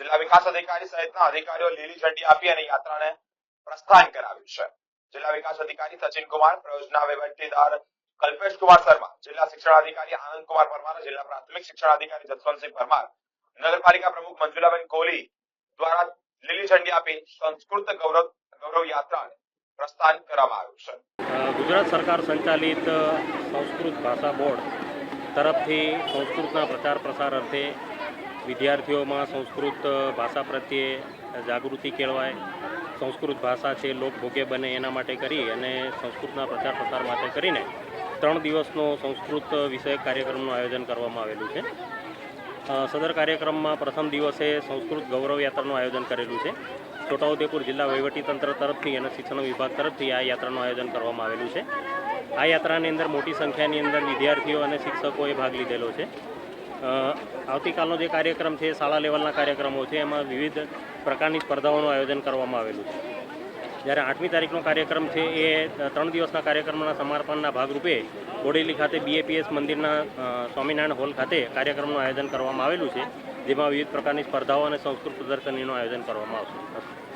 જિલ્લા વિકાસ અધિકારી સહિતના અધિકારીઓ લીલી ઝંડી આપી અને યાત્રાને પ્રસ્થાન કરાવ્યું છે. જિલ્લા વિકાસ અધિકારી સચિન કુમાર, પ્રયોજના વહીવટીદાર કલ્પેશ કુમાર શર્મા, જિલ્લા શિક્ષણ અધિકારી આનંદ કુમાર પરમાર, જિલ્લા પ્રાથમિક શિક્ષણ અધિકારી જસવંતસિંહ પરમાર, નગરપાલિકા પ્રમુખ મંજુલાબેન કોહલી દ્વારા લીલી ઝંડી આપી સંસ્કૃત ગૌરવ ગૌરવ યાત્રાને પ્રસ્થાન કરવામાં આવ્યું છે. ગુજરાત સરકાર સંચાલિત સંસ્કૃત ભાષા બોર્ડ તરફથી સંસ્કૃતના પ્રચાર પ્રસાર અર્થે વિદ્યાર્થીઓમાં સંસ્કૃત ભાષા પ્રત્યે જાગૃતિ કેળવાય, સંસ્કૃત ભાષા છે લોકભોગ્ય બને એના માટે કરી અને સંસ્કૃતના પ્રચાર પ્રસાર માટે કરીને ત્રણ દિવસનો સંસ્કૃત વિષયક કાર્યક્રમનું આયોજન કરવામાં આવેલું છે. સદર કાર્યક્રમમાં પ્રથમ દિવસે સંસ્કૃત ગૌરવ યાત્રાનું આયોજન કરેલું છે. છોટાઉદેપુર જિલ્લા વહીવટીતંત્ર તરફથી અને શિક્ષણ વિભાગ તરફથી આ યાત્રાનું આયોજન કરવામાં આવેલું છે. આ યાત્રાની અંદર મોટી સંખ્યાની અંદર વિદ્યાર્થીઓ અને શિક્ષકોએ ભાગ લીધેલો છે. આવતીકાલનો જે કાર્યક્રમ છે શાળા લેવલના કાર્યક્રમો છે. એમાં વિવિધ પ્રકારની સ્પર્ધાઓનું આયોજન કરવામાં આવેલું છે. જ્યારે આઠમી તારીખનો કાર્યક્રમ છે, એ ત્રણ દિવસના કાર્યક્રમના સમાપનના ભાગરૂપે બોડેલી ખાતે બીએપીએસ મંદિરના સ્વામિનારાયણ હોલ ખાતે કાર્યક્રમનું આયોજન કરવામાં આવેલું છે, જેમાં વિવિધ પ્રકારની સ્પર્ધાઓ અને સંસ્કૃત પ્રદર્શનીનું આયોજન કરવામાં આવશે.